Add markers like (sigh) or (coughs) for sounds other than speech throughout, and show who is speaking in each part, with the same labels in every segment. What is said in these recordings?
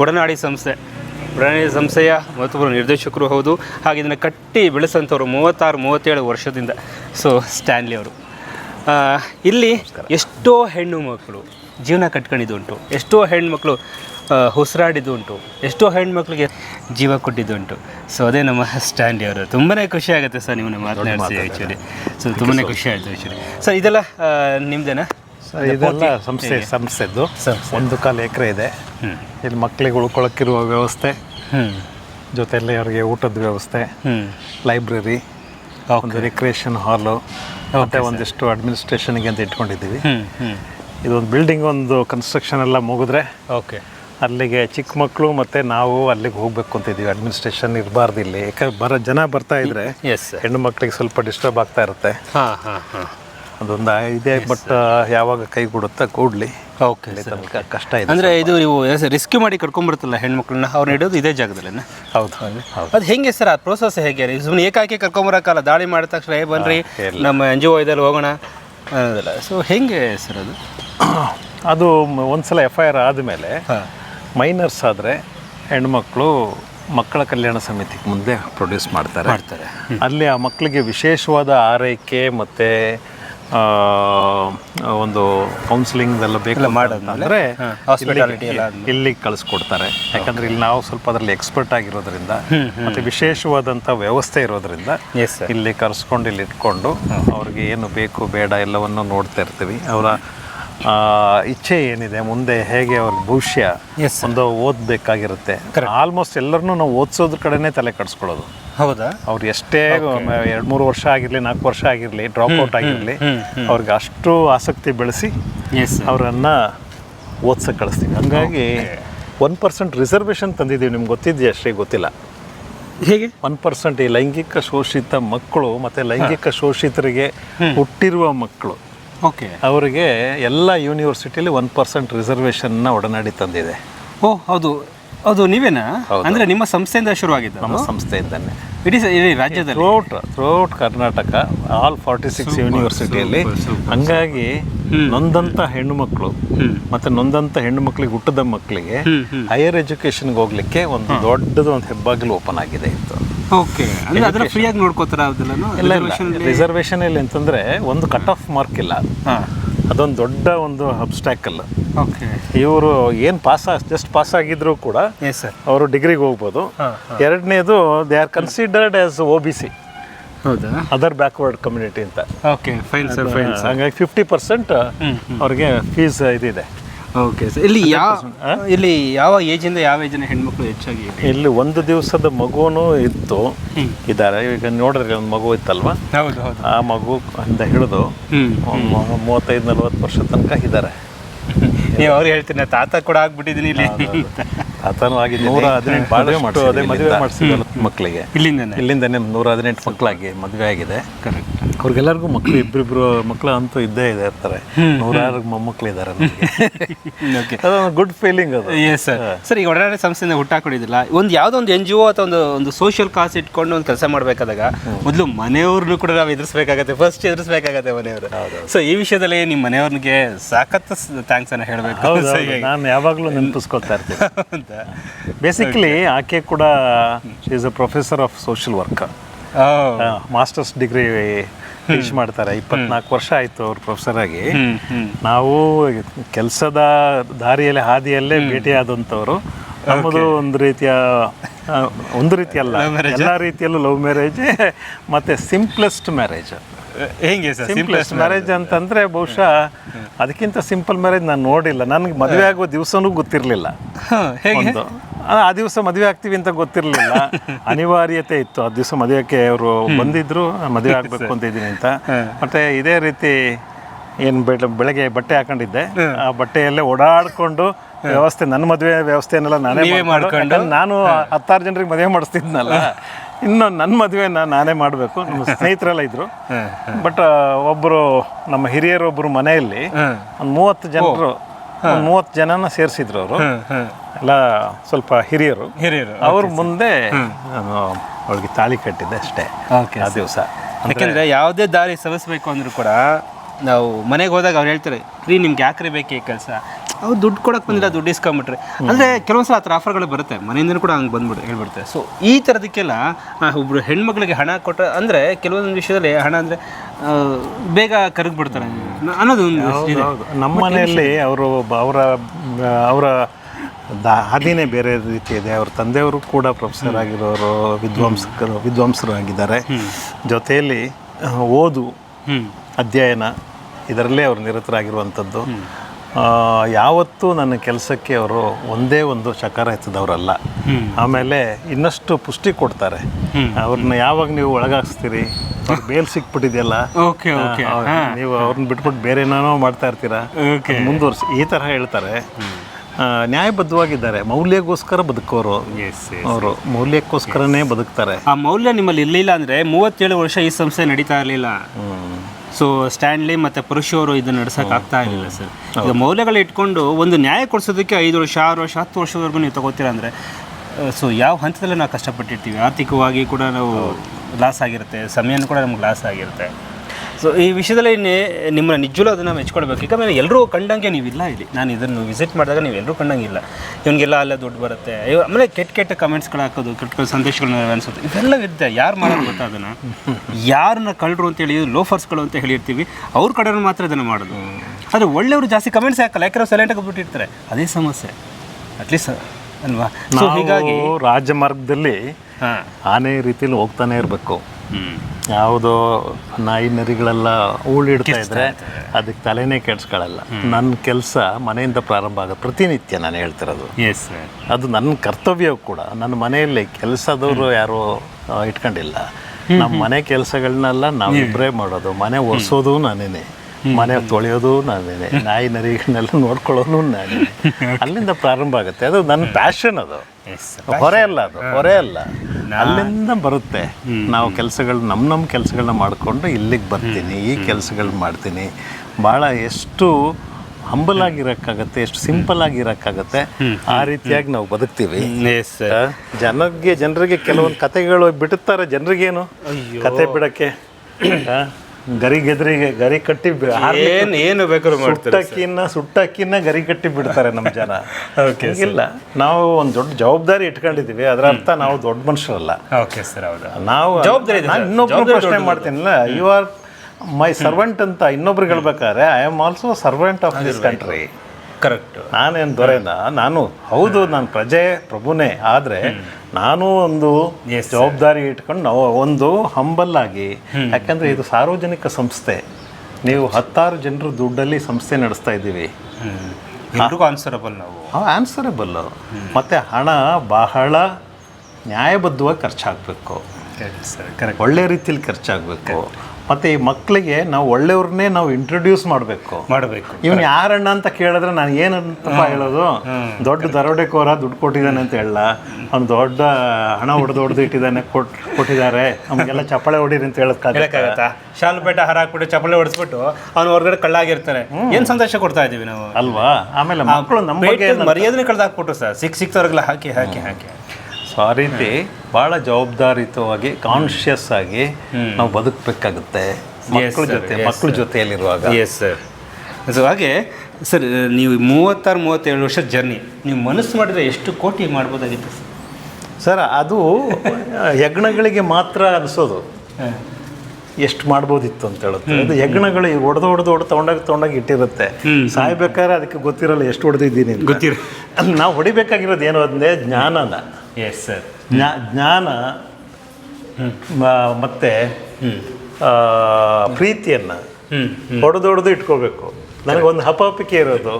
Speaker 1: ಒಡನಾಡಿ ಸಂಸ್ಥೆ. ಒಡನಾಡಿ ಸಂಸ್ಥೆಯ ಮಹತ್ವಪೂರ್ಣ ನಿರ್ದೇಶಕರು ಹೌದು. ಹಾಗೆ ಇದನ್ನು ಕಟ್ಟಿ ಬೆಳೆಸಂಥವ್ರು ಮೂವತ್ತಾರು ಮೂವತ್ತೇಳು ವರ್ಷದಿಂದ. ಸೊ ಸ್ಟ್ಯಾನ್ಲಿ ಅವರು. ಇಲ್ಲಿ ಎಷ್ಟೋ ಹೆಣ್ಣು ಮಕ್ಕಳು ಜೀವನ ಕಟ್ಕೊಂಡಿದ್ದು ಉಂಟು ಎಷ್ಟೋ ಹೆಣ್ಮಕ್ಳು ಉಸಿರಾಡಿದ್ದು ಉಂಟು ಎಷ್ಟೋ ಹೆಣ್ಮಕ್ಳಿಗೆ ಜೀವ ಕೊಟ್ಟಿದ್ದು ಉಂಟು ಸೊ ಅದೇ ನಮ್ಮ ಸ್ಟ್ಯಾಂಡಿ ಅವರು. ತುಂಬಾ ಖುಷಿ ಆಗುತ್ತೆ ಸರ್ ನಿಮ್ಮನ್ನ ಮಾತನಾಡಿಸಿ ಆ್ಯಕ್ಚುಲಿ ಸೊ ತುಂಬಾ ಖುಷಿ ಆಯಿತು ಆ್ಯಕ್ಚುಲಿ ಸರ್ ಇದೆಲ್ಲ ಆ, ನಿಮ್ದೇನಾ?
Speaker 2: ಸರ್, ಇದೆಲ್ಲ ಸಂಸ್ಥೆ ಸಂಸ್ಥೆದ್ದು. ಒಂದು ಕಾಲು ಎಕರೆ ಇದೆ. ಇಲ್ಲಿ ಮಕ್ಕಳಿಗೆ ಉಳ್ಕೊಳ್ಳೋಕ್ಕಿರುವ ವ್ಯವಸ್ಥೆ. ಜೊತೆಯಲ್ಲಿ ಅವರಿಗೆ ಊಟದ ವ್ಯವಸ್ಥೆ. ಲೈಬ್ರರಿ ಒಂದು ರಿಕ್ರಿಯೇಷನ್ ಹಾಲು ಮತ್ತೆ ಒಂದಿಷ್ಟು ಅಡ್ಮಿನಿಸ್ಟ್ರೇಷನ್ಗೆ ಅಂತ ಇಟ್ಕೊಂಡಿದ್ದೀವಿ. ಇದೊಂದು ಬಿಲ್ಡಿಂಗ್ ಒಂದು ಕನ್ಸ್ಟ್ರಕ್ಷನ್ ಎಲ್ಲ ಮುಗಿದ್ರೆ
Speaker 1: ಓಕೆ
Speaker 2: ಅಲ್ಲಿಗೆ ಚಿಕ್ಕ ಮಕ್ಕಳು ಮತ್ತೆ ನಾವು ಅಲ್ಲಿಗೆ ಹೋಗ್ಬೇಕು ಅಂತಿದ್ದೀವಿ ಅಡ್ಮಿನಿಸ್ಟ್ರೇಷನ್ ಇರಬಾರ್ದು ಇಲ್ಲಿ. ಯಾಕಂದ್ರೆ ಬರೋ ಜನ ಬರ್ತಾ ಇದ್ರೆ
Speaker 1: ಎಸ್
Speaker 2: ಹೆಣ್ಣು ಮಕ್ಕಳಿಗೆ ಸ್ವಲ್ಪ ಡಿಸ್ಟರ್ಬ್ ಆಗ್ತಾ ಇರುತ್ತೆ.
Speaker 1: ಹಾಂ ಹಾಂ ಹಾಂ.
Speaker 2: ಅದೊಂದು ಇದೆ ಬಟ್ ಯಾವಾಗ ಕೈ ಕೊಡುತ್ತಾ ಕೂಡ್ಲಿ.
Speaker 1: ಓಕೆ
Speaker 2: ತನಕ ಕಷ್ಟ ಇದೆ
Speaker 1: ಅಂದರೆ ಇದು ನೀವು ರೆಸ್ಕ್ಯೂ ಮಾಡಿ ಕರ್ಕೊಂಬರುತ್ತಲ್ಲ ಹೆಣ್ಮಕ್ಳನ್ನ ಅವ್ರನ್ನ ಇಡೋದು ಇದೇ ಜಾಗದಲ್ಲಿ
Speaker 2: ಹೌದು ಹೌದು.
Speaker 1: ಅದು ಹೆಂಗೆ ಸರ್ ಆ ಪ್ರೋಸೆಸ್ ಹೇಗೆ ಸುಮ್ಮನೆ ಏಕಾಕಿ ಕರ್ಕೊಂಬರಕ್ಕಲ್ಲ ದಾಳಿ ಮಾಡಿದ ತಕ್ಷಣ ಏ ಬನ್ರಿ ನಮ್ಮ ಎನ್ ಜಿ ಒ ಇದಲ್ಲಿ ಹೋಗೋಣ ಅನ್ನೋದಿಲ್ಲ. ಸೊ ಹೆಂಗೆ ಸರ್ ಅದು? (coughs)
Speaker 2: ಅದು ಒಂದ್ಸಲ ಎಫ್ ಐ ಆರ್ ಆದಮೇಲೆ ಮೈನರ್ಸ್ ಆದರೆ ಹೆಣ್ಮಕ್ಳು ಮಕ್ಕಳ ಕಲ್ಯಾಣ ಸಮಿತಿಗೆ ಮುಂದೆ ಪ್ರೊಡ್ಯೂಸ್ ಮಾಡ್ತಾರೆ.
Speaker 1: ಮಾಡ್ತಾರೆ.
Speaker 2: ಅಲ್ಲಿ ಆ ಮಕ್ಕಳಿಗೆ ವಿಶೇಷವಾದ ಆರೈಕೆ ಮತ್ತು ಒಂದು ಕೌನ್ಸಿಲಿಂಗ್ ಎಲ್ಲ ಬೇಕು ಅಂದರೆ ಇಲ್ಲಿ ಕಳಿಸ್ಕೊಡ್ತಾರೆ. ಯಾಕಂದ್ರೆ ಇಲ್ಲಿ ನಾವು ಸ್ವಲ್ಪ ಅದರಲ್ಲಿ ಎಕ್ಸ್ಪರ್ಟ್ ಆಗಿರೋದ್ರಿಂದ ಮತ್ತೆ ವಿಶೇಷವಾದಂಥ ವ್ಯವಸ್ಥೆ ಇರೋದ್ರಿಂದ ಇಲ್ಲಿ ಕರೆಸ್ಕೊಂಡು ಇಲ್ಲಿ ಇಟ್ಕೊಂಡು ಅವ್ರಿಗೆ ಏನು ಬೇಕು ಬೇಡ ಎಲ್ಲವನ್ನು ನೋಡ್ತಾ ಇರ್ತೀವಿ. ಅವರ ಇಚ್ಛೆ ಏನಿದೆ? ಮುಂದೆ ಹೇಗೆ ಅವ್ರ ಭವಿಷ್ಯ ಒಂದು ಓದಬೇಕಾಗಿರುತ್ತೆ? ಆಲ್ಮೋಸ್ಟ್ ಎಲ್ಲರನ್ನೂ ನಾವು ಓದಿಸೋದ್ರ ಕಡೆನೇ ತಲೆ ಕಟ್ಸ್ಕೊಳ್ಳೋದು
Speaker 1: ಹೌದಾ?
Speaker 2: ಅವ್ರು ಎಷ್ಟೇ ಎರಡು ಮೂರು ವರ್ಷ ಆಗಿರಲಿ ನಾಲ್ಕು ವರ್ಷ ಆಗಿರಲಿ ಡ್ರಾಪ್ ಔಟ್ ಆಗಿರಲಿ ಅವ್ರಿಗೆ ಅಷ್ಟು ಆಸಕ್ತಿ ಬೆಳೆಸಿ
Speaker 1: ಎಸ್
Speaker 2: ಅವರನ್ನು ಓದ್ಸಕ್ಕೆ ಕಳಿಸ್ತೀವಿ. ಹಂಗಾಗಿ ಒನ್ ಪರ್ಸೆಂಟ್ ರಿಸರ್ವೇಷನ್ ತಂದಿದ್ದೀವಿ. ನಿಮ್ಗೆ ಗೊತ್ತಿದೆಯಾ? ಅಷ್ಟೇ ಗೊತ್ತಿಲ್ಲ.
Speaker 1: ಹೇಗೆ?
Speaker 2: ಒನ್ ಪರ್ಸೆಂಟ್ ಈ ಲೈಂಗಿಕ ಶೋಷಿತ ಮಕ್ಕಳು ಮತ್ತು ಲೈಂಗಿಕ ಶೋಷಿತರಿಗೆ ಹುಟ್ಟಿರುವ ಮಕ್ಕಳು.
Speaker 1: ಓಕೆ.
Speaker 2: ಅವರಿಗೆ ಎಲ್ಲ ಯೂನಿವರ್ಸಿಟಿಲಿ ಒನ್ ಪರ್ಸೆಂಟ್ ರಿಸರ್ವೇಷನ್ನ ಒಡನಾಡಿ ತಂದಿದೆ.
Speaker 1: ಓ ಹೌದು. ಹೌದು ನೀವೇನಾ? ಅಂದ್ರೆ ನಿಮ್ಮ ಸಂಸ್ಥೆಯಿಂದ ಶುರುವಾಗಿದ್ದು
Speaker 2: ನಮ್ಮ ಸಂಸ್ಥೆಯಿಂದನೇ.
Speaker 1: ಇಡೀ ಸ- ಇಡೀ ರಾಜ್ಯದಲ್ಲಿ?
Speaker 2: Throughout throughout Karnataka all forty six ಯೂನಿವರ್ಸಿಟಿಯಲ್ಲಿ. ಹಂಗಾಗಿ ನೊಂದಂತ ಹೆಣ್ಣು ಮಕ್ಕಳು ಮತ್ತೆ ನೊಂದಂತ ಹೆಣ್ಣು ಮಕ್ಕಳಿಗೆ ಹುಟ್ಟದ ಮಕ್ಕಳಿಗೆ ಹೈಯರ್ ಎಜುಕೇಶನ್ಗೆ ಹೋಗ್ಲಿಕ್ಕೆ ಒಂದು ದೊಡ್ಡದು ಒಂದು ಹೆಬ್ಬಾಗಿಲು ಓಪನ್ ಆಗಿದೆ ಇತ್ತು.
Speaker 1: ಓಕೆ. ಅಂದ್ರೆ ಅದನ್ನ ಫ್ರೀಯಾಗಿ ನೋಡ್ಕೋತಾರ ಅದೆಲ್ಲನೂ
Speaker 2: ಇಲ್ಲ ಇಲ್ಲ. ರಿಸರ್ವೇಷನ್ ಇಲ್ಲಿ ಅಂತಂದ್ರೆ ಒಂದು ಕಟ್ ಆಫ್ ಮಾರ್ಕ್ ಇಲ್ಲ ಅದೊಂದು ದೊಡ್ಡ ಒಂದು ಅಬ್ಸ್ಟ್ಯಾಕಲ್
Speaker 1: ಓಕೆ
Speaker 2: ಇವರು ಏನು ಪಾಸ್ ಜಸ್ಟ್ ಪಾಸ್ ಆಗಿದ್ರು ಕೂಡ
Speaker 1: ಎಸ್ ಸರ್
Speaker 2: ಅವರು ಡಿಗ್ರಿಗೆ ಹೋಗ್ಬೋದು. ಎರಡನೇದು they are considered as O B C
Speaker 1: ಹೌದಾ?
Speaker 2: ಅದರ್ ಬ್ಯಾಕ್ವರ್ಡ್ ಕಮ್ಯುನಿಟಿ ಅಂತ.
Speaker 1: ಓಕೆ ಫೈನ್ ಸರ್ ಫೈನ್
Speaker 2: ಹಂಗಾಗಿ ಫಿಫ್ಟಿ ಪರ್ಸೆಂಟ್ ಅವ್ರಿಗೆ ಫೀಸ್ ಇದಿದೆ.
Speaker 1: ಓಕೆ ಸರ್ ಇಲ್ಲಿ ಯಾವ ಇಲ್ಲಿ ಯಾವ ಏಜಿಂದ ಯಾವ ಏಜಿನ ಹೆಣ್ಮಕ್ಳು ಹೆಚ್ಚಾಗಿ
Speaker 2: ಇಲ್ಲಿ ಒಂದು ದಿವಸದ ಮಗುನು ಇತ್ತು. ಇದ್ದಾರೆ. ಈಗ ನೋಡಿದ್ರೆ ಒಂದು ಮಗು ಇತ್ತಲ್ವಾ?
Speaker 1: ಹೌದು ಹೌದು.
Speaker 2: ಆ ಮಗು ಅಂತ ಹಿಡಿದು ಮೂವತ್ತೈದು ನಲ್ವತ್ತು ವರ್ಷ ತನಕ ಇದ್ದಾರೆ.
Speaker 1: ನೀವು ಅವ್ರು ಹೇಳ್ತೀನಿ ತಾತ ಕೂಡ ಆಗ್ಬಿಟ್ಟಿದ್ದೀನಿ ಇಲ್ಲಿ.
Speaker 2: ತಾತನೂ ಆಗಿದೆ ನೂರ ಹದಿನೆಂಟು ಅದೇ ಮದುವೆ ಮಾಡಿಸಿದ್ರು ಮಕ್ಕಳಿಗೆ.
Speaker 1: ಇಲ್ಲಿಂದನೇ.
Speaker 2: ಇಲ್ಲಿಂದನೇ ನೂರ ಹದಿನೆಂಟು ಮಕ್ಕಳಾಗಿ ಮದುವೆ ಆಗಿದೆ.
Speaker 1: ಕರೆಕ್ಟ್
Speaker 2: ಅವ್ರಿಗೆಲ್ಲರಿಗೂ ಮಕ್ಕಳು ಇಬ್ಬರಿಬ್ರು ಮಕ್ಕಳು ಅಂತೂ ಇದ್ದೇ ಇದೆ ಇರ್ತಾರೆ ನೂರಾರು ಮೊಮ್ಮಕ್ಕಳು ಇದ್ದಾರೆ (laughs) ಅದೊಂದು ಗುಡ್ ಫೀಲಿಂಗ್ ಅದು.
Speaker 1: ಎಸ್ ಸರ್ ಸರ್ ಈಗ ಒಡನಾಡಿ ಸಂಸ್ಥೆಯಿಂದ ಹುಟ್ಟಾಕೊಂಡಿದ್ದಿಲ್ಲ ಒಂದು ಯಾವುದೋ ಒಂದು ಎನ್ ಜಿ ಒ ಅಥವಾ ಒಂದು ಒಂದು ಸೋಷಿಯಲ್ ಕಾಸ್ ಇಟ್ಕೊಂಡು ಒಂದು ಕೆಲಸ ಮಾಡಬೇಕಾದಾಗ ಮೊದಲು ಮನೆಯವ್ರನ್ನೂ ಕೂಡ ನಾವು ಎದುರಿಸ್ಬೇಕಾಗತ್ತೆ. ಫಸ್ಟ್ ಎದುರಿಸ್ಬೇಕಾಗತ್ತೆ ಮನೆಯವರು. ಸೊ ಈ ವಿಷಯದಲ್ಲಿ ನಿಮ್ಮ ಮನೆಯವ್ರಿಗೆ ಸಾಕತ್ತು ಥ್ಯಾಂಕ್ಸ್ ಅನ್ನ ಹೇಳಬೇಕು.
Speaker 2: ನಾನು ಯಾವಾಗಲೂ ನೆನಪಿಸ್ಕೊಳ್ತಾ ಇರ್ತೀನಿ.
Speaker 1: ಅಂತ
Speaker 2: ಬೇಸಿಕಲಿ ಆಕೆ ಕೂಡ is a professor of social work masters degree teach ಮಾಡ್ತಾರೆ. ಇಪ್ಪತ್ನಾಲ್ಕು ವರ್ಷ ಆಯಿತು ಅವ್ರು ಪ್ರೊಫೆಸರ್ ಆಗಿ. ನಾವು ಕೆಲಸದ ದಾರಿಯಲ್ಲಿ ಹಾದಿಯಲ್ಲೇ ಭೇಟಿಯಾದಂಥವ್ರು ನಮ್ಮದು ಒಂದು ರೀತಿಯ ಒಂದು ರೀತಿ ಅಲ್ಲ ಎಲ್ಲ ರೀತಿಯಲ್ಲೂ ಲವ್ ಮ್ಯಾರೇಜ್ ಮತ್ತೆ ಸಿಂಪ್ಲೆಸ್ಟ್ ಮ್ಯಾರೇಜ್
Speaker 1: ಹೆಂಗೆ ಸರ್?
Speaker 2: ಸಿಂಪ್ಲೆಸ್ಟ್ ಮ್ಯಾರೇಜ್ ಅಂತಂದ್ರೆ ಬಹುಶಃ ಅದಕ್ಕಿಂತ ಸಿಂಪಲ್ ಮ್ಯಾರೇಜ್ ನಾನು ನೋಡಿಲ್ಲ. ನನಗೆ ಮದುವೆ ಆಗುವ ದಿವಸನೂ ಗೊತ್ತಿರಲಿಲ್ಲ.
Speaker 1: ಹೇಗೆ?
Speaker 2: ಆ ದಿವಸ ಮದುವೆ ಆಗ್ತೀವಿ ಅಂತ ಗೊತ್ತಿರಲಿಲ್ಲ. (laughs) ಅನಿವಾರ್ಯತೆ ಇತ್ತು. ಆ ದಿವಸ ಮದುವೆಗೆ ಅವರು ಬಂದಿದ್ರು ಮದುವೆ ಆಗಬೇಕು ಅಂತ ಇದ್ದೀನಿ ಅಂತ. ಮತ್ತೆ ಇದೇ ರೀತಿ ಏನು ಬೆಳ ಬೆಳಗ್ಗೆ ಬಟ್ಟೆ ಹಾಕೊಂಡಿದ್ದೆ. ಆ ಬಟ್ಟೆಯಲ್ಲೇ ಓಡಾಡ್ಕೊಂಡು ವ್ಯವಸ್ಥೆ ನನ್ನ ಮದುವೆ ವ್ಯವಸ್ಥೆನೆಲ್ಲ ನಾನೇ ಮಾಡ್ಕೊಂಡು ನಾನು ಹತ್ತಾರು ಜನರಿಗೆ ಮದುವೆ ಮಾಡಿಸ್ತಿದ್ನಲ್ಲ. ಇನ್ನು ನನ್ನ ಮದುವೆನ ನಾನೇ ಮಾಡಬೇಕು. ನಮ್ಮ ಸ್ನೇಹಿತರೆಲ್ಲ ಇದ್ರು. ಬಟ್ ಒಬ್ಬರು ನಮ್ಮ ಹಿರಿಯರೊಬ್ಬರು ಮನೆಯಲ್ಲಿ ಒಂದು ಮೂವತ್ತು ಜನರು ಒಂದು ಮೂವತ್ತು ಜನನ ಸೇರಿಸಿದ್ರು ಅವರು. ಎಲ್ಲ ಸ್ವಲ್ಪ ಹಿರಿಯರು.
Speaker 1: ಹಿರಿಯರು
Speaker 2: ಅವ್ರ ಮುಂದೆ ನಾನು ಅವಳಿಗೆ ತಾಳಿ ಕಟ್ಟಿದ್ದೆ ಅಷ್ಟೇ ಆ ದಿವಸ.
Speaker 1: ಯಾಕೆಂದ್ರೆ ಯಾವುದೇ ದಾರಿ ಸವಿಸ್ಬೇಕು ಅಂದ್ರೂ ಕೂಡ ನಾವು ಮನೆಗೆ ಹೋದಾಗ ಅವ್ರು ಹೇಳ್ತಾರೆ ರೀ ನಿಮ್ಗೆ ಯಾಕ್ರಿ ಬೇಕು ಈ ಕೆಲಸ? ಅವ್ರು ದುಡ್ಡು ಕೊಡಕ್ಕೆ ಬಂದಿಲ್ಲ ದುಡ್ಡು ಇಸ್ಕೊಂಬಿಟ್ರೆ. ಅಂದರೆ ಕೆಲವೊಂದು ಸಲ ಆ ಥರ ಆಫರ್ಗಳು ಬರುತ್ತೆ. ಮನೆಯಿಂದ ಕೂಡ ಹಂಗೆ ಬಂದ್ಬಿಟ್ಟು ಹೇಳ್ಬಿಡುತ್ತೆ. ಸೊ ಈ ಥರದಕ್ಕೆಲ್ಲ ಒಬ್ಬರು ಹೆಣ್ಮಕ್ಳಿಗೆ ಹಣ ಕೊಟ್ಟ ಅಂದರೆ ಕೆಲವೊಂದು ವಿಷಯದಲ್ಲಿ ಹಣ ಅಂದರೆ ಬೇಗ ಕರಗ್ಬಿಡ್ತಾರೆ. ಅನ್ನೋದು
Speaker 2: ನಮ್ಮ ಮನೆಯಲ್ಲಿ ಅವರು ಅವರ ಅವರ ಹಾದಿನೇ ಬೇರೆ ರೀತಿ ಇದೆ. ಅವ್ರ ತಂದೆಯವರು ಕೂಡ ಪ್ರೊಫೆಸರ್ ಆಗಿರೋರು ವಿದ್ವಾಂಸಕರು ವಿದ್ವಾಂಸರು ಆಗಿದ್ದಾರೆ. ಜೊತೆಯಲ್ಲಿ ಓದು.
Speaker 1: ಹ್ಞೂ
Speaker 2: ಅಧ್ಯಯನ ಇದರಲ್ಲೇ ಅವರು ನಿರತರಾಗಿರುವಂಥದ್ದು. ಯಾವತ್ತೂ ನನ್ನ ಕೆಲಸಕ್ಕೆ ಅವರು ಒಂದೇ ಒಂದು ಚಕಾರ ಎತ್ತದವರಲ್ಲ. ಆಮೇಲೆ ಇನ್ನಷ್ಟು ಪುಷ್ಟಿ ಕೊಡ್ತಾರೆ. ಅವ್ರನ್ನ ಯಾವಾಗ ನೀವು ಒಳಗಾಗಿಸ್ತೀರಿ? ಬೇಲ್ ಸಿಕ್ಬಿಟ್ಟಿದೆಯಲ್ಲ?
Speaker 1: Okay okay.
Speaker 2: ನೀವು ಅವ್ರನ್ನ ಬಿಟ್ಬಿಟ್ಟು ಬೇರೆ ಏನೇನೋ ಮಾಡ್ತಾ ಇರ್ತೀರಾ? ಮುಂದುವರ್ಸಿ ಈ ತರಹ ಹೇಳ್ತಾರೆ. ನ್ಯಾಯಬದ್ಧವಾಗಿದ್ದಾರೆ. ಮೌಲ್ಯಗೋಸ್ಕರ ಬದುಕೋರು
Speaker 1: ಎಸ್
Speaker 2: ಅವರು. ಮೌಲ್ಯಕ್ಕೋಸ್ಕರನೇ ಬದುಕ್ತಾರೆ.
Speaker 1: ಆ ಮೌಲ್ಯ ನಿಮ್ಮಲ್ಲಿ ಇರಲಿಲ್ಲ ಅಂದ್ರೆ ಮೂವತ್ತೇಳು ವರ್ಷ ಈ ಸಂಸ್ಥೆ ನಡೀತಾ ಇರಲಿಲ್ಲ. ಸೊ ಸ್ಟ್ಯಾಂಡ್ಲಿ ಮತ್ತು ಪುರುಷ ಅವರು ಇದನ್ನು ನಡೆಸೋಕೆ ಆಗ್ತಾ ಇರಲಿಲ್ಲ ಸರ್ ಈಗ ಮೌಲ್ಯಗಳು ಇಟ್ಕೊಂಡು ಒಂದು ನ್ಯಾಯ ಕೊಡಿಸೋದಕ್ಕೆ ಐದು ವರ್ಷ ಆರು ವರ್ಷ ಹತ್ತು ವರ್ಷದವರೆಗೂ ನೀವು ತಗೋತೀರಾ ಅಂದರೆ ಸೊ ಯಾವ ಹಂತದಲ್ಲಿ ನಾವು ಕಷ್ಟಪಟ್ಟಿರ್ತೀವಿ? ಆರ್ಥಿಕವಾಗಿ ಕೂಡ ನಾವು ಲಾಸ್ ಆಗಿರುತ್ತೆ ಸಮಯನೂ ಕೂಡ ನಮ್ಗೆ ಲಾಸ್ ಆಗಿರುತ್ತೆ. ಸೊ ಈ ವಿಷಯದಲ್ಲಿ ನಿಮ್ಮನ್ನ ನಿಮ್ಮ ನಿಜವೂ ಅದನ್ನು ಮೆಚ್ಕೊಳ್ಬೇಕು ಯಾಕಂದರೆ ಎಲ್ಲರೂ ಕಂಡಂಗೆ ನೀವಿಲ್ಲ ಇಲ್ಲಿ. ನಾನು ಇದನ್ನು ವಿಸಿಟ್ ಮಾಡಿದಾಗ ನೀವು ಎಲ್ಲರೂ ಕಂಡಂಗಿಲ್ಲ ಇವನಿಗೆಲ್ಲ ಅಲ್ಲೇ ದುಡ್ಡು ಬರುತ್ತೆ. ಆಮೇಲೆ ಕೆಟ್ಟ ಕೆಟ್ಟ ಕಮೆಂಟ್ಸ್ಗಳು ಹಾಕೋದು ಕೆಟ್ಟ ಕೆಟ್ಟ ಸಂದೇಶಗಳನ್ನ ಅನಿಸುತ್ತೆ. ಇವೆಲ್ಲ ಇರುತ್ತೆ. ಯಾರು ಮಾಡೋದು ಗೊತ್ತಾ ಅದನ್ನು? ಯಾರನ್ನ ಕಳ್ಳರು ಅಂತೇಳಿ ಲೋಫರ್ಸ್ಗಳು ಅಂತ ಹೇಳಿರ್ತೀವಿ ಅವ್ರ ಕಡೆಯವ್ರು ಮಾತ್ರ ಇದನ್ನು ಮಾಡೋದು. ಆದರೆ ಒಳ್ಳೆಯವರು ಜಾಸ್ತಿ ಕಮೆಂಟ್ಸ್ ಹಾಕಲ್ಲ. ಯಾಕಂದ್ರೆ ಸೈಲೆಂಟ್ ಬಿಟ್ಟಿರ್ತಾರೆ ಅದೇ ಸಮಸ್ಯೆ. ಅಟ್ಲೀಸ್ಟ್ ಅಲ್ವಾ? ಸೊ ಹೀಗಾಗಿ
Speaker 2: ರಾಜಮಾರ್ಗದಲ್ಲಿ
Speaker 1: ಹಾಂ.
Speaker 2: ಆನೆ ರೀತಿಯಲ್ಲಿ ಹೋಗ್ತಾನೆ ಇರಬೇಕು.
Speaker 1: ಹ್ಞೂ
Speaker 2: ಯಾವುದೋ ನಾಯಿ ನರಿಗಳೆಲ್ಲ ಊಳಿಡ್ತಾ ಇದ್ರೆ ಅದಕ್ಕೆ ತಲೆನೇ ಕೆಡ್ಸ್ಕೊಳ್ಳಲ್ಲ ನನ್ನ ಕೆಲಸ ಮನೆಯಿಂದ ಪ್ರಾರಂಭ ಆಗೋದು ಪ್ರತಿನಿತ್ಯ ನಾನು ಹೇಳ್ತಿರೋದು.
Speaker 1: ಎಸ್
Speaker 2: ಅದು ನನ್ನ ಕರ್ತವ್ಯ ಕೂಡ. ನನ್ನ ಮನೆಯಲ್ಲಿ ಕೆಲಸದವರು ಯಾರು ಇಟ್ಕೊಂಡಿಲ್ಲ. ನಮ್ಮ ಮನೆ ಕೆಲಸಗಳನ್ನೆಲ್ಲ ನಾವಿಬ್ಬರೇ ಮಾಡೋದು. ಮನೆ ಒರೆಸೋದು ನಾನೇನೆ. ಮನೆ ತೊಳೆಯೋದು ನಾನೇನೆ. (laughs) ನಾಯಿ ನರಿಗಳನ್ನೆಲ್ಲ ನೋಡ್ಕೊಳ್ಳೋದು ನಾನೇನೆ (laughs) ಅಲ್ಲಿಂದ ಪ್ರಾರಂಭ ಆಗುತ್ತೆ. ಅದು ನನ್ನ ಪ್ಯಾಷನ್ ಅದು. ಹೊರೆ ಅಲ್ಲ ಅದು. ಹೊರೆ ಅಲ್ಲ. ಅಲ್ಲಿಂದ ಬರುತ್ತೆ. ನಾವು ಕೆಲಸಗಳು ನಮ್ಮ ನಮ್ಮ ಕೆಲಸಗಳನ್ನ ಮಾಡಿಕೊಂಡು ಇಲ್ಲಿಗೆ ಬರ್ತೀನಿ. ಈ ಕೆಲಸಗಳು ಮಾಡ್ತೀನಿ. ಭಾಳ ಎಷ್ಟು ಹಂಬಲ್ ಆಗಿರೋಕ್ಕಾಗತ್ತೆ ಎಷ್ಟು ಸಿಂಪಲ್ ಆಗಿರೋಕ್ಕಾಗತ್ತೆ ಆ ರೀತಿಯಾಗಿ ನಾವು ಬದುಕ್ತೀವಿ. ಜನರಿಗೆ ಜನರಿಗೆ ಕೆಲವೊಂದು ಕತೆಗಳು ಬಿಡುತ್ತಾರೆ ಜನರಿಗೇನು? ಕತೆ ಬಿಡಕ್ಕೆ. ಗರಿ ಗೆದ್ರಿಗೆ ಗರಿ ಕಟ್ಟಿ
Speaker 1: ಏನು ಏನು ಬೇಕಾದ್ರೂ ಸುಟ್ಟಕ್ಕಿನ್ನ
Speaker 2: ಸುಟ್ಟಕ್ಕಿನ ಸುಟ್ಟಕ್ಕಿನ ಗರಿ ಕಟ್ಟಿ ಬಿಡ್ತಾರೆ ನಮ್ಮ ಜನ. (laughs) ಇಲ್ಲ ನಾವು ಒಂದು ದೊಡ್ಡ ಜವಾಬ್ದಾರಿ ಇಟ್ಕೊಂಡಿದೀವಿ ಅದರ ಅರ್ಥ ನಾವು ದೊಡ್ಡ ಮನುಷ್ಯರಲ್ಲ.
Speaker 1: ಓಕೆ ಸರ್ ಹೌದು.
Speaker 2: ನಾವು
Speaker 1: ಜವಾಬ್ದಾರಿ ಜವಾಬ್ದಾರಿ
Speaker 2: ಪ್ರಶ್ನೆ ಮಾಡ್ತೀನಿಲ್ಲ ಯು ಆರ್ ಮೈ ಸರ್ವೆಂಟ್ ಅಂತ ಇನ್ನೊಬ್ರಿಗೆ ಹೇಳ್ಬೇಕಾದ್ರೆ I am also servant of this country
Speaker 1: correct
Speaker 2: ನಾನೇನು ದೊರೆನ ನಾನು ಹೌದು ನಾನು ಪ್ರಜೆ ಪ್ರಭುನೇ ಆದರೆ ನಾನು ಒಂದು ಜವಾಬ್ದಾರಿ ಇಟ್ಕೊಂಡು ನಾವು ಒಂದು ಹಂಬಲ್ ಆಗಿ ಯಾಕಂದ್ರೆ ಇದು ಸಾರ್ವಜನಿಕ ಸಂಸ್ಥೆ. ನೀವು ಹತ್ತಾರು ಜನರು ದುಡ್ಡಲ್ಲಿ ಸಂಸ್ಥೆ ನಡೆಸ್ತಾ ಇದ್ದೀವಿ.
Speaker 1: ಎಲ್ರಿಗೂ ಆನ್ಸರಬಲ್ ನಾವು.
Speaker 2: ಆನ್ಸರಬಲ್ ಮತ್ತು ಹಣ ಬಹಳ ನ್ಯಾಯಬದ್ಧವಾಗಿ ಖರ್ಚಾಗಬೇಕು. ಒಳ್ಳೆ ರೀತಿಯಲ್ಲಿ ಖರ್ಚಾಗಬೇಕು. ಮತ್ತೆ ಈ ಮಕ್ಕಳಿಗೆ ನಾವು ಒಳ್ಳೆಯವ್ರನ್ನೇ ನಾವು ಇಂಟ್ರೊಡ್ಯೂಸ್ ಮಾಡಬೇಕು.
Speaker 1: ಮಾಡಬೇಕು.
Speaker 2: ಇವನು ಯಾರಣ್ಣ ಅಂತ ಕೇಳಿದ್ರೆ ನಾನು ಏನಂತಪ್ಪ ಹೇಳೋದು? ದೊಡ್ಡ ದರೋಡೆಕೋರ ದುಡ್ಡು ಕೊಟ್ಟಿದ್ದಾನೆ ಅಂತ ಹೇಳಲ್ಲ. ಅವ್ನು ದೊಡ್ಡ ಹಣ ಹೊಡೆದು ಹೊಡೆದು ಇಟ್ಟಿದ್ದಾನೆ ಕೊಟ್ ಕೊಟ್ಟಿದ್ದಾರೆ. ನಮಗೆಲ್ಲ ಚಪ್ಪಳೆ ಹೊಡೀರಿ ಅಂತ
Speaker 1: ಹೇಳಕ್ಕಾಗತ್ತಾ? ಶಾಲು ಪೇಟ ಹರ ಹಾಕ್ಬಿಟ್ಟು ಚಪ್ಪಳೆ ಹೊಡೆಸ್ಬಿಟ್ಟು ಅವ್ನು ಹೊರಗಡೆ ಕಳ್ಳಾಗಿರ್ತಾನೆ. ಏನು ಸಂದೇಶ ಕೊಡ್ತಾ ಇದೀವಿ ನಾವು?
Speaker 2: ಅಲ್ವಾ? ಆಮೇಲೆ ಮಕ್ಕಳು ನಮ್ಮ
Speaker 1: ಮರ್ಯಾದನೆ ಕಳ್ದಾಕ್ಬಿಟ್ಟು ಸರ್. ಸಿಕ್ ಸಿಕ್ತವ್ರಿಗೆಲ್ಲ ಹಾಕಿ ಹಾಕಿ ಹಾಕಿ.
Speaker 2: ಸೊ ಆ ರೀತಿ ಭಾಳ ಜವಾಬ್ದಾರಿತವಾಗಿ ಕಾನ್ಷಿಯಸ್ ಆಗಿ ನಾವು ಬದುಕಬೇಕಾಗುತ್ತೆ. ಮಕ್ಕಳ ಜೊತೆ ಮಕ್ಕಳ ಜೊತೆಯಲ್ಲಿರುವಾಗ.
Speaker 1: ಎಸ್ ಸರ್ ಸೊ ಹಾಗೆ ಸರ್ ನೀವು ಮೂವತ್ತಾರು ಮೂವತ್ತೇಳು ವರ್ಷ ಜರ್ನಿ ನೀವು ಮನಸ್ಸು ಮಾಡಿದ್ರೆ ಎಷ್ಟು ಕೋಟಿ ಮಾಡ್ಬೋದಾಗಿತ್ತು ಸರ್
Speaker 2: ಸರ್ ಅದು ಯಜ್ಞಗಳಿಗೆ ಮಾತ್ರ ಅನಿಸೋದು. ಎಷ್ಟು ಮಾಡ್ಬೋದಿತ್ತು ಅಂತ ಹೇಳುತ್ತೆ. ಅದು ಯಜ್ಞಗಳು ಹೊಡೆದು ಹೊಡೆದು ಹೊಡೆದು ತೊಗೊಂಡಾಗ ತೊಗೊಂಡಾಗ ಇಟ್ಟಿರುತ್ತೆ. ಸಾಯ್ಬೇಕಾದ್ರೆ ಅದಕ್ಕೆ ಗೊತ್ತಿರಲ್ಲ ಎಷ್ಟು ಹೊಡೆದಿದ್ದೀನಿ.
Speaker 1: ಗೊತ್ತಿರ
Speaker 2: ನಾವು ಹೊಡಿಬೇಕಾಗಿರೋದು ಏನು ಅಂದ್ರೆ ಜ್ಞಾನನ.
Speaker 1: ಎಸ್ ಸರ್
Speaker 2: ಜ್ಞಾ- ಜ್ಞಾನ ಮತ್ತು ಪ್ರೀತಿಯನ್ನ
Speaker 1: ಹ್ಞೂ
Speaker 2: ಹೊಡೆದು ಹೊಡೆದು ಇಟ್ಕೋಬೇಕು. ನನಗೊಂದು ಹಪಾಪಿಕೆ ಇರೋದು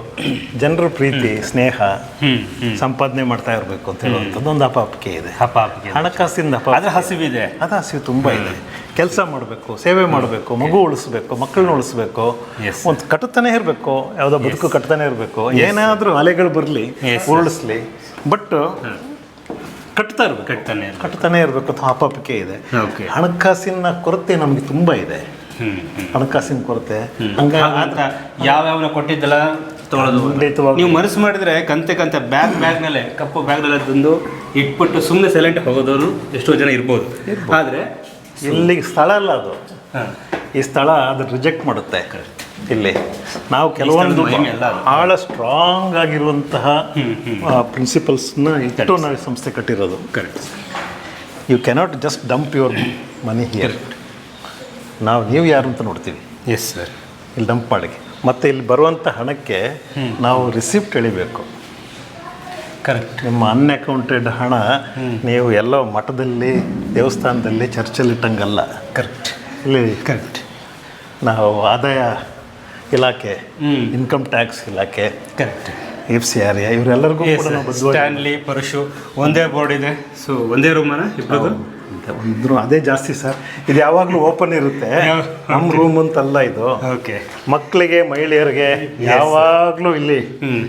Speaker 2: ಜನರ ಪ್ರೀತಿ ಸ್ನೇಹ ಸಂಪಾದನೆ ಮಾಡ್ತಾ ಇರಬೇಕು ಅಂತ ಹೇಳುವಂಥದ್ದು ಒಂದು ಹಪಾಪಿಕೆ ಇದೆ.
Speaker 1: ಹಪಾಪಿಕೆ
Speaker 2: ಹಣಕಾಸಿಂದ
Speaker 1: ಅದರ ಹಸಿವಿದೆ.
Speaker 2: ಅದು ಹಸಿವು ತುಂಬ ಇದೆ. ಕೆಲಸ ಮಾಡಬೇಕು ಸೇವೆ ಮಾಡಬೇಕು ಮಗು ಉಳಿಸ್ಬೇಕು ಮಕ್ಕಳನ್ನ ಉಳಿಸ್ಬೇಕು ಒಂದು ಕಟ್ತಾನೆ ಇರಬೇಕು ಯಾವುದೋ ಬದುಕು ಕಟ್ತಾನೆ ಇರಬೇಕು. ಏನಾದರೂ ಅಲೆಗಳು ಬರಲಿ ಉರುಳಿಸ್ಲಿ. ಬಟ್ ಕಟ್ತಾ ಇರಬೇಕು
Speaker 1: ಕಟ್ತಾನೆ
Speaker 2: ಕಟ್ತಾನೆ ಇರಬೇಕು ಅಂತ ಅಪಪಿಕೆ ಇದೆ. ಹಣಕಾಸಿನ ಕೊರತೆ ನಮಗೆ ತುಂಬ ಇದೆ. ಹಣಕಾಸಿನ ಕೊರತೆ.
Speaker 1: ಯಾವ್ಯಾವ ಕೊಟ್ಟಿದ್ದಲ್ಲ ತೊಗೊಳೋದು ನೀವು ಮನಸ್ಸು ಮಾಡಿದ್ರೆ ಕಂತೆ ಕಂತೆ ಬ್ಯಾಗ್ ಬ್ಯಾಗ್ನಲ್ಲೇ ಕಪ್ಪು ಬ್ಯಾಗ್ನಲ್ಲೇ ತಂದು ಇಟ್ಬಿಟ್ಟು ಸುಮ್ಮನೆ ಸೈಲೆಂಟ್ ಹೋಗೋದವರು ಎಷ್ಟೋ ಜನ ಇರ್ಬೋದು. ಆದರೆ
Speaker 2: ಇಲ್ಲಿ ಸ್ಥಳ ಅಲ್ಲ ಅದು. ಈ ಸ್ಥಳ ಅದು ರಿಜೆಕ್ಟ್ ಮಾಡುತ್ತೆ. ಇಲ್ಲಿ. ನಾವು ಕೆಲವೊಂದು
Speaker 1: ಬಹಳ
Speaker 2: ಭಾಳ ಸ್ಟ್ರಾಂಗ್ ಆಗಿರುವಂತಹ ಪ್ರಿನ್ಸಿಪಲ್ಸ್ನ ಇಟ್ಟು ನಾವು ಸಂಸ್ಥೆ ಕಟ್ಟಿರೋದು.
Speaker 1: Correct
Speaker 2: you cannot just dump your money here ನಾವು ನೀವು ಯಾರು ಅಂತ ನೋಡ್ತೀವಿ.
Speaker 1: ಎಸ್ ಸರ್
Speaker 2: ಇಲ್ಲಿ ಡಂಪ್ ಮಾಡಿ ಮತ್ತು ಇಲ್ಲಿ ಬರುವಂಥ ಹಣಕ್ಕೆ ನಾವು ರಿಸಿಪ್ಟ್ ಎಳಿಬೇಕು.
Speaker 1: ಕರೆಕ್ಟ್
Speaker 2: ನಿಮ್ಮ ಅನ್ಅಕೌಂಟೆಡ್ ಹಣ ನೀವು ಎಲ್ಲೋ ಮಠದಲ್ಲಿ ದೇವಸ್ಥಾನದಲ್ಲಿ ಚರ್ಚಲ್ಲಿ ಇಟ್ಟಂಗಲ್ಲ.
Speaker 1: ಕರೆಕ್ಟ್
Speaker 2: ಇಲ್ಲಿ
Speaker 1: ಕರೆಕ್ಟ್
Speaker 2: ನಾವು ಆದಾಯ ಇಲಾಖೆ. ಇನ್ಕಮ್ ಟ್ಯಾಕ್ಸ್ ಇಲಾಖೆ
Speaker 1: ಕರೆಕ್ಟ್
Speaker 2: ಎಫ್ ಸಿ ಆರ್ ಇವರೆಲ್ಲರಿಗೂ ಕೂಡ ನಾವು ಬದ್ಧವಾಗಿ
Speaker 1: ಸ್ಟ್ಯಾನ್ಲಿ ಪರಶು ಒಂದೇ ಬೋರ್ಡ್ ಇದೆ. ಸೊ ಒಂದೇ ರೂಮನ ಇಬ್ಬರದು
Speaker 2: ಒಂದು ಅದೇ ಜಾಸ್ತಿ ಸರ್ ಇದು ಯಾವಾಗಲೂ ಓಪನ್ ಇರುತ್ತೆ. ನಮ್ಮ ರೂಮ್ ಅಂತಲ್ಲ ಇದು.
Speaker 1: ಓಕೆ
Speaker 2: ಮಕ್ಕಳಿಗೆ ಮಹಿಳೆಯರಿಗೆ ಯಾವಾಗಲೂ ಇಲ್ಲಿ.
Speaker 1: ಹ್ಮ್.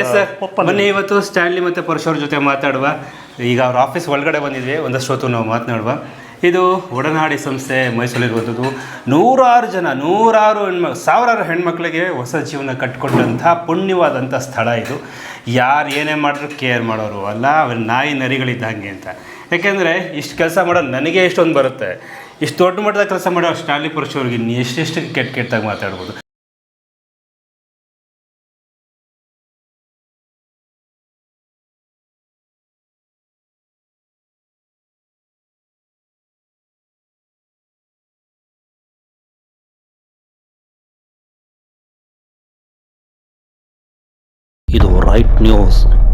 Speaker 1: ಎಸ್ ಸರ್ ಬನ್ನಿ ಇವತ್ತು ಸ್ಟ್ಯಾನ್ಲಿ ಮತ್ತು ಪರಶು ಅವ್ರ ಜೊತೆ ಮಾತಾಡುವ. ಈಗ ಅವ್ರ ಆಫೀಸ್ ಒಳಗಡೆ ಬಂದಿದ್ವಿ. ಒಂದಷ್ಟು ಹೊತ್ತು ನಾವು ಮಾತನಾಡುವ. ಇದು ಒಡನಾಡಿ ಸಂಸ್ಥೆ ಮೈಸೂರಿರುವಂಥದ್ದು ನೂರಾರು ಜನ, ನೂರಾರು ಹೆಣ್ಮ, ಸಾವಿರಾರು ಹೆಣ್ಮಕ್ಳಿಗೆ ಹೊಸ ಜೀವನ ಕಟ್ಕೊಂಡಂಥ ಪುಣ್ಯವಾದಂಥ ಸ್ಥಳ ಇದು. ಯಾರು ಏನೇ ಮಾಡಿದ್ರು ಕೇರ್ ಮಾಡೋರು ಅಲ್ಲ, ಅವ್ರ ನಾಯಿ ನರಿಗಳಿದ್ದಂಗೆ ಅಂತ. ಯಾಕೆಂದರೆ ಇಷ್ಟು ಕೆಲಸ ಮಾಡೋ ನನಗೆ ಎಷ್ಟೊಂದು ಬರುತ್ತೆ. ಇಷ್ಟು ದೊಡ್ಡ ಮಟ್ಟದ ಕೆಲಸ ಮಾಡೋ ಸ್ಟಾಲಿ ಪುರುಷವ್ರಿಗೆ ಇನ್ನು ಎಷ್ಟೆಷ್ಟು ಕೆಟ್ಟ ಕೆಟ್ಟಾಗಿ ಮಾತಾಡ್ಬೋದು.
Speaker 3: Girls.